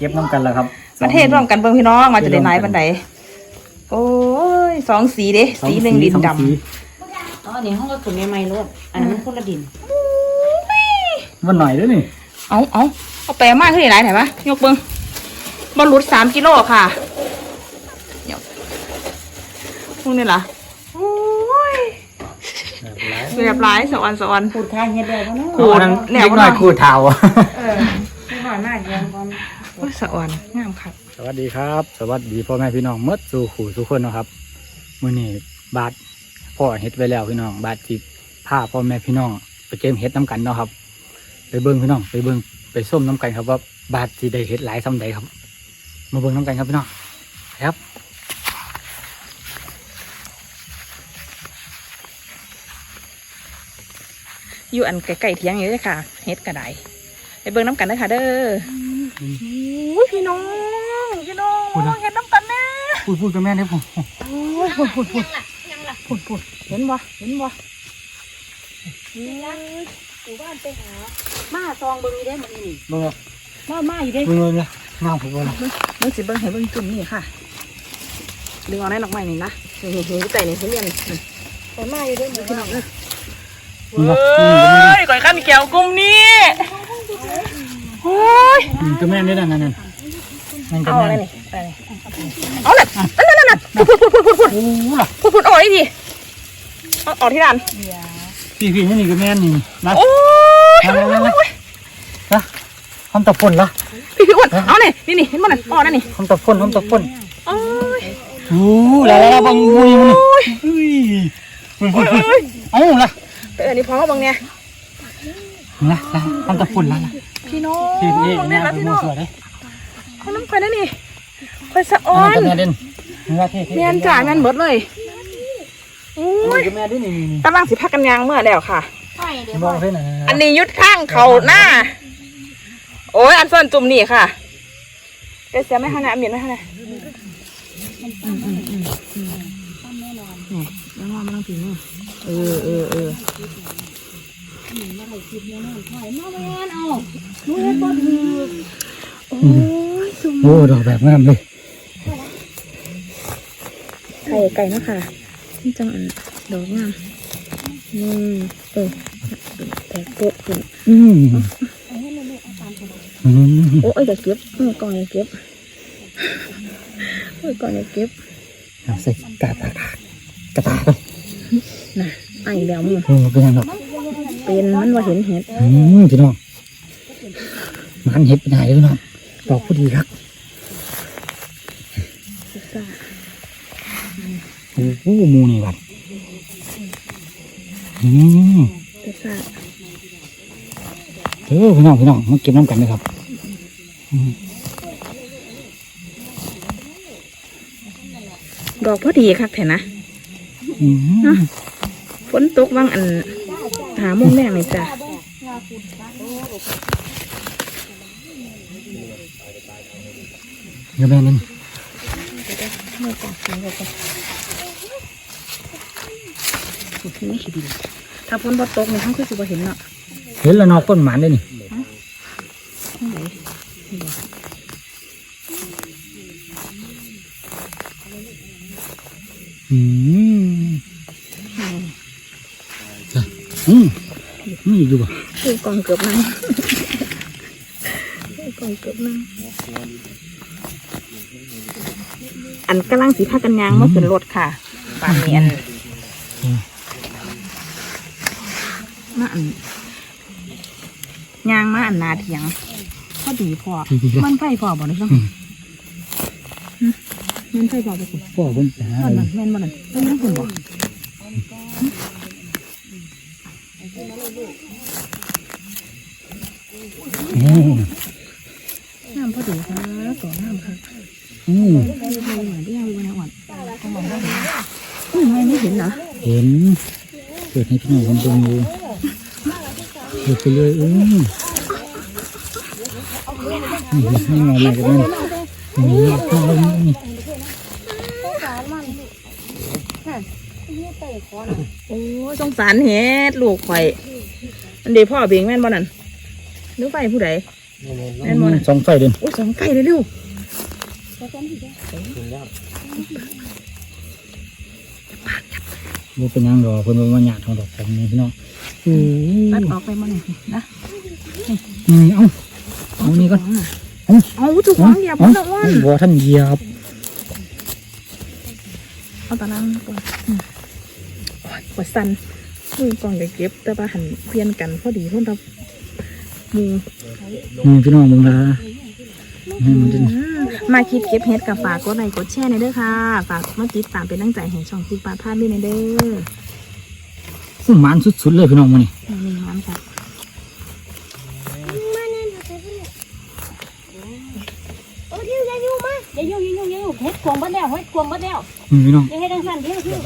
เก็บน้ำกันแล้วครับประเทศร่วมกันเบิ่งพี่น้องมาจะได้หลายปานใดโอ้ยสองสีเด้สองสีหนึ่งดินสอดำสีอ๋ออันนี้ห้องก็ถุนใหม่ๆรถอันนั้นมันคนละดินมันหน่อยเด้วยนี่เอาเอาเอาแปลมากขึ้นได้หลายไหนปะยกเบิ่งบอลลุดสามกิโลค่ะยกพวกนี้ล่ะโอ้ยเรียบร้อยสวรรค์สวรรค์ขูดข้างเฮ็ดได้บ่เนาะขูดอันนั้นแนวเล็กน้อยบ่หน่อยขูดเทาเออไม่หน่อยมากเยังก่อน โอ้ยสวรรค์งามครับสวัสดีครับ สวัสดีพ่อแม่พี่น้องเมื่อสู่ขู่ทุกคนเนาะครับมื่อนี้บาทพ่อเฮ็ดไว้แล้วพี่น้องบาทจิพาพ่อแม่พี่น้องไปเก็บเฮ็ดน้ำกันเนาะครับ ไปเบิ้งพี่น้องไปเบิ้งไปส้มน้ำกันครับว่าบาทจีได้เฮ็ดหลายซ้ำใดครับ มาเบิ้งน้ำกันครับพี่น้องครับอยู่อันไกลๆเทียงอยู่เลยค่ะเฮ็ดกระไดไปเบิ่งน้ำกันเด้อค่ะเด้อ ออุ้ยพี่น้อง พี่น้องเฮ็ดน้ำกันแน่พูดพูดกับแม่เนี่ยผมโอ้ยพูดพูดพูดพูดพูดเห็นบ่เห็นบ่อยู่บ้านไปหามาซองเบิ่งอยู่ได้มื้อนี้เบิ้งมามาอยู่ได้เบิ้งเบิ้งเลยงามผมเบิ้งเบิ่งสิเบิ่งให้เบิ่งจุ่มนี่ค่ะดึงเอาได้ดอกไม้นี่นะนี่นี่นี่ใจนี่เห็นยังนี่ไปมาอยู่ได้มื้อพี่น้องเอ้ยนี่เฮ้ยก่อยขั้นแก้วกลุ่มนี้โอ้ยนี่กับแม่นี่นั่นนั่นนั่นนั่นกับ เอาแม่อะไรนี่อะไรนี่เอาเลยนั่นนั่นนั่นพูดพูดพูดพูดพูดโอ้โหล่ะพูดพูดออกอีกทีเอาออกที่ร้านพี่พี่นี่กับแม่นี่นะโอ้ยมามามานะคำตะพ่นละพี่พี่อ้วนเอาเนี่ยนี่นี่เห็นมันนั่นอ๋อนั่นนี่คำตะพ่นคำตะพ่นโอ้ยโอ้ละละละบังมุยมันเฮ้ยเฮ้ยเฮ้ยเฮ้ยเอ้าละไปเออนี่พร้อมกับบางเนี่ยละละคำตะพ่นละละพี่น้องพี่นี่บางแม่เนี่ยไปแล้วพี่มูน้องสวยเลย เขาน้ำไปแล้วนี่ไปสะอออันนนั้นกับแม่เด่นนี่ว่าเท่เมียนจ่ายแม่นเบิดเลยโอ้อันยนี้กับแม่ด้วยนี่นี่กำลังสิพักกันยางเมื่อแล้วค่ะใช่เดี๋ยวมองเส้นไหนอันนี้ยุดข้างเขาหน้า โอ้ยอันส่วนจุ่มนี่ค่ะเดี๋ยวเสียไม่ทันนะเมียนไม่ทันนะนี่แล้วว่ามันต้องถึงนี่เออเออเออ มาแม่นเอาหนูเฮ็ดบ่ถือโอ้ยจุ่มโอ้ดอกแบบงามเลยไข่ไก่เนาะค่ะนี่จังอันดอกงามนี่เออแตกโป๊ะขึ้นอืมอืมโอ้ยอย่าเก็บเออก่อนอย่าเก็บเออก่อนอย่าเก็บเอาใส่กระตากกระตาเลยน่ะไอ้แล้วมึงโอ้เป็นยังไงเป็นมันว่าเห็นเห็ดอืมพี่น้องมันเห็ดเป็นไงพี่น้อง ดอกพอดีครับซ่าโอ้โหหมูนี่วัดอืมซ่าเออพี่น้องพี่น้องมาเก็บน้ำกันเลยครับอืมดอกพอดีคักแท้นะอืมฝนตกบางอันหาโมุงแม่งเลยจ้ะ เดี๋ยวแม่นี่ไม่จ้ะไม่จ้อ้โหนี่ขี้ดินถ้าฝนบ่ตกเนี่ยเขาคือสิบ่เห็นเนาะเห็นแล้วนอกคนหมันได้นี่ที่ไหนอืมอืมนี่อยู่บ่กองเกือบนั่งกองเกือบนั่ง อันกำลังสีผ้ากันยางมาขึ้นรถค่ะปานนี้อันมาอันยางมาอันนาเถียงพอดีพอดีๆมันไฟพอบ่ได้ซังอืมมันไฟพอไปสิพ่อผมไปหานั่นเลยน่ะแม่นบ่นั่นต้องยังคุณบ่อืมน้ำพอ ดีค่ะต่อน้ำค่ะอืมได้ยังไงหน่อยได้ยังไงอ่อนมองได้ไม่ไม่เห็นนะเห็นเกิดให้พี่น้องคนดูอยู่เกิดไปเลยอืมนี่งอมากันนั่นนี่เข้าไปนี่โอ้สงสารเฮ็ดลูกข่อย อันเดียวพ่อเบียงแม่นบ่นั่นหรือไฟผู้ใด แม่นบ่น่ะ สองไฟเด่นโอ้ยสองไก่เลยเร็วบ่เป็นหยังดอกเพิ่นบ่มาหยาดทองดอกแบบนี้พี่น้องอือตัดออกไปมาหน่อยนะนี่เอ้า เอานี่ก่อน เอาเอาจุกของอย่าพูดละอ้วนบ่ท่านเหยียบเอาตาลังก่อนอืมโอ้ยปวดสันมือกล่องเดี๋ยวเก็บแต่ว่าหันเปลี่ยนกันพอดีพวกเราห มูนี่พี่น้องมึงละนี่มันจะอืมมาคิดเก็บเฮ็ดกับฝากกดไลค์กดแชร์ในอยเด้อค่ะ ฝากมาติดตามเป็นตั้งใจให้ช่องคิดปลาพลาดด้วยในอยเด้อซึ่งหมานสุดๆเลยพี่น้องมื้อนี้นี่นี่มันค่ะโอ้ยอย่าอยู่มาอย่าอยู่อย่าอยู่อย่าอยู่เฮ็ดควงบัดแล้วเฮ็ดควงบัดแล้วนี่พี่น้องอย่าเฮ็ดจังซั่นเดี๋ยวคือ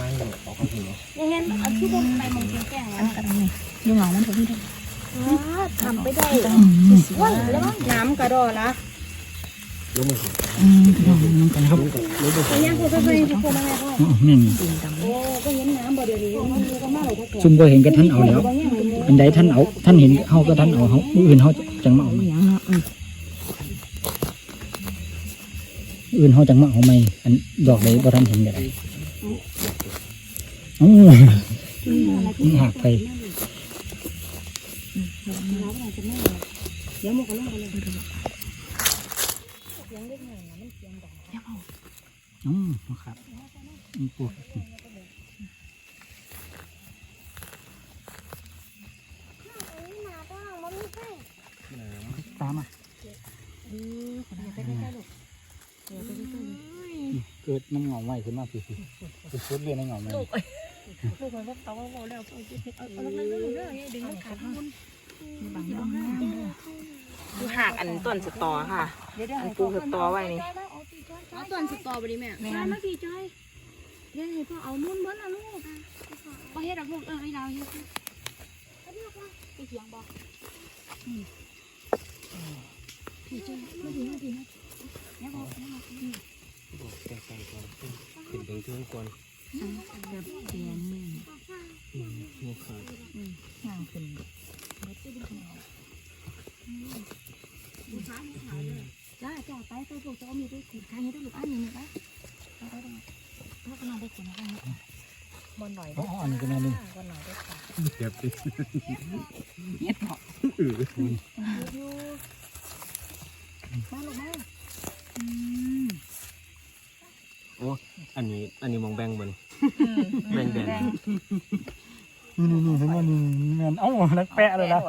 อย่าเฮ็ดอันที่บ่ไปมองแก้งๆอันนะกระดังนี่อยุ่งเหงามันผมไม่ได้ ทำไปได้ว้าแล้วน้ำกระดอละอืมพี่น้องน้ำกันครับไปย่างกูไปไปกูมาแม่พ่ออ๋อนี่นี่ดินดำโอ้ก็เห็นน้ำบ่เดี๋ยวนี้มันอยู่ก็มาเลยถ้าเกิดซุ่มบ่เห็นก็ท่านเอาแล้วอันใดท่านเอา ท่านเห็นเฮาก็ท่านเอาเฮามื้ออื่นเฮาจังมาเอาเอาอย่างเนาะอืมมื้ออื่นเฮาจังมาเอาใหมอันดอกใดบ่ทันเห็นก็ได้อ๋อมันหักไป ดี๋ยวมันก็ลงไปเลยอืมครับอืมปวดตามมาเกิดน้ำเงาไหวขึ้นมาพี่พี่พี่ชุดเรียนน้ำเงาไหมลูกมันก็เตาเบาแล้วเอาเอาแล้วก็เรื่องนี้ดึงมันขาดมันบางอย่าง อหากอันต้นสตอค่ะ อันปลูกสตอไว้นี่เอาต้นสตอบ่ดีแม่แม่มาพี่จอยเดี๋ยวให้พ่อเอานุ่นเบิ้ลเอาลูกบ่เฮ็ดดอกลูกเออให้เราเฮ็ดไปเถียงบ่พี่จอยมาดีมาดีนะแล้วบอกแล้วบอกขึ้นถึงเครื่องก่อนแบบเตียนนี่หัวขาดย่างขึ้น จ้าจ้าไปไปลูกจะเอามีดไปขูดข้างนี้ได้วยลูกอันนี้นี่ไปไปไปไปพ่อก็นอนได้กินข้างนี้บนหน่อยอ๋ออันนี้ก็แม่นึงบนหน่อยได้ค่ะเจ็บดิเฮ็ดเหาะอยู่มาลูกมาโอ้อันนี้ อันนี้มองแบงบนแบงแบงนี่นี่นี่เห็นไหมนี่นี่แม่นเอ้านักแปะเลยนะ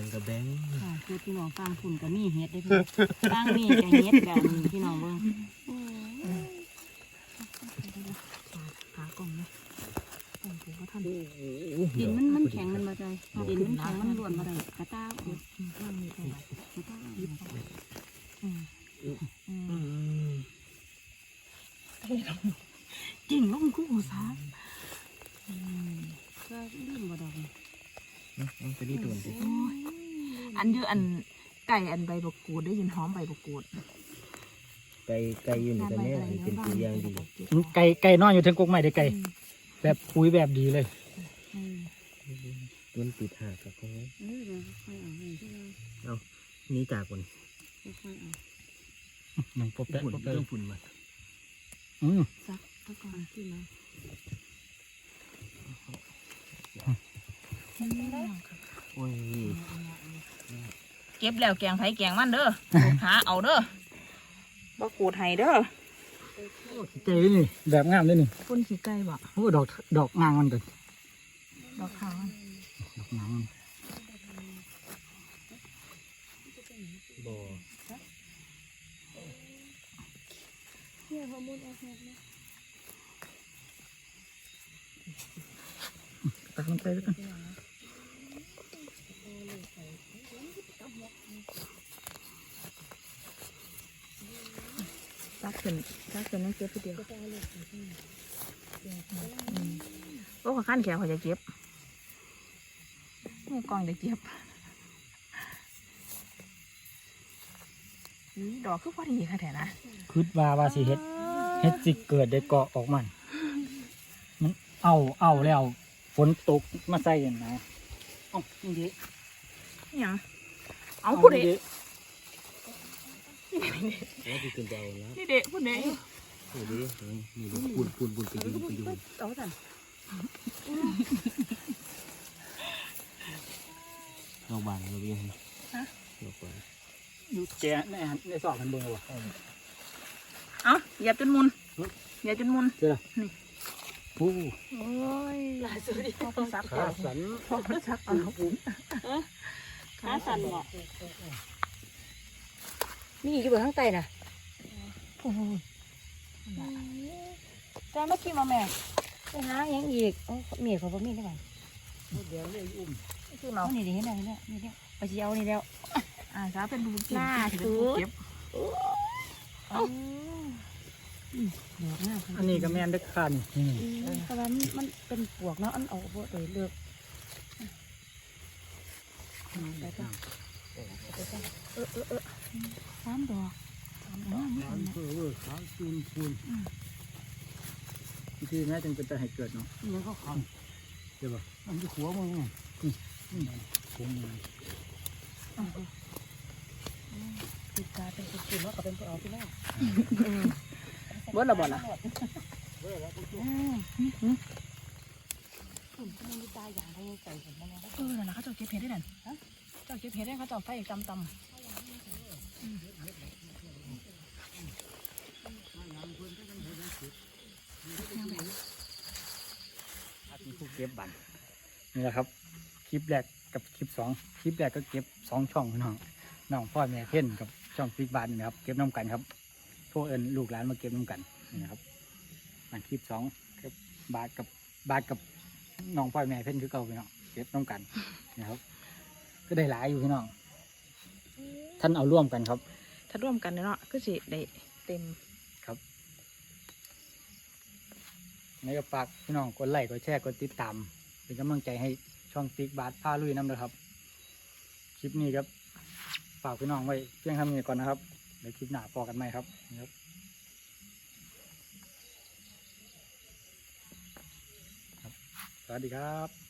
งกับแบงค่ะคือพี่น้องฟังฝุ่นกับมีเฮ็ดได้พี่ฟังมีกับเฮ็ดแบบนี้พี่น้องเบิ่งขากล่องนะโอ้โหก็ทำดินมันมันแข็งมันมาใจดินมันแข็งมันล้วนมาได้กระต้าอุดข้างนี้ได้กระต้าอุดอืมอืมจริงลงคู่สาอืมก็ลืมบ่ดอก มันจะดีตัวสิอันเยอะอันไก่อันใบบักกูดได้ยินหอมใบบักกูดไก่ไก่อยู่นี่แต่แม่อันเป็นตัวอย่างดีไก่ไก่นอนอยู่ถึงกกใหม่ได้ไก่แบบปุ้ยแบบดีเลยต้นติดหากกับเขาเออเดี๋ยวค่อยเอาให้นี่จากบนค่อยเอาหนังโปะแปะฝุ่นโปะเรื่แปะองฝุ่นมาอืมซักตะกอนขึ้นมา โอ้ยเก็บแล้วแกงไผ่แกงมันเด้อหาเอาเด้อบักกูดให้เด้อไก่นี่แบบงามเลยนี่คนขี้ไก่บ่โอ้ดอกดอกนางมันกันดอกขาวมันดอกนางมันบ่อตักมันไปแล้วกัน ซักขึ้นซักขึ้นนั่นเก็บผู้เดียวอืมโอ้ขอขั้นแขวเขาจะเก็บนี่กล่องจะเก็บอุ๊ยดอกคือพอดีค่ะแถนะคิดว่าว่าสิเฮ็ดเฮ็ดสิเกิดได้เกาะออกมัน มันเอาเอาแล้วฝนตกมาใส่กันนะเอ้านี่ดิอิหยัง เอาผู้ใดแล้วที่ขึ้นไปเอาแล้วนี่เด็กผู้ใดนี่ดินี่ดิปุ่นปุ่นปุ่นไปยืนไปยืนเอาสั่นเราบานเราเบี้ยเราไปอยู่แกในในซอกมันเบิ่งเลยวะเอาเหยียบจนมุนเหยียบจนมุนเจอละโอ้โอ้ยหลายสุดพ่อพซักขาสันพ่อพซักเอา ขาสั่นบ่มีอยู่บนข้างใต้น่ะแต่เมื่อกี้มาแม่ไปหาหยังอีกโอ้เมียเขาบ่มีได้ไหมเดี๋ยวเลยอุ้มคือเอาเมานี่ดิเห็นไหมเนี่ยนี่เนี่ยไปสิเอานี่แล้วอ่าสาเป็นบุญล่าสุดเก็บอ๋ออืมดอกงามอันนี้ก็แม่นเด็กขานี่นี่อืมเพราะว่ามันมันเป็นปวกเนาะอันเอาบ่ได้เลือก ไปจ้ะไปจ้ะเออเออเออสามดอกสามดอกขาวเพื่อเวอร์ขาวจูนพูนที่แม่จึงเป็นจะให้เกิดเนาะนี่ก็ขาวเดี๋ยวบ่มันจะขัวมึงนี่นี่คงมันติดตาเป็นคนกินว่าก็เป็นคนเอาที่แรกเบิดละบ่ล่ะอืม อืมผมก็มีตาอย่างไรใส่ผมนะเออนั่นน่ะเขาเจ้าเก็บเห็ดได้นั่นฮะเจ้าเก็บเห็ดได้เขาเจ้าไฟตำตำมีผู้เก็บบันนี่แหละครับ คลิปแรกกับคลิปสองคลิปแรกก็เก็บสองช่องพี่น้องน้องพ่อแม่เพ่นกับช่องฟิกบานนี่นะครับ เก็บน้ำกันครับพวกเอิญลูกหลานมาเก็บน้ำกันนี่นะครับอันคลิปสองกับบาทกับบาทกับ น้องพ่อแม่เพ่นคือเก่าพี่น้องเก็บน้ำกันนะครับ ก็ได้หลายอยู่พี่น้องท่านเอาร่วมกันครับ ถ้าร่วมกันเนาะก็สิได้เต็มครับในก็ฝากพี่น้องกดไลค์กดแชร์กดติดตามเป็นกำลังใจให้ช่องติ๊กบาทผ้าลุยน้ำเลยครับ คลิปนี้ครับฝากพี่น้องไว้เพียงเทำนี้ก่อนนะครับเดี๋ยวคลิปหน้าพอกันไหมครับนะครับครับ สวัสดีครับ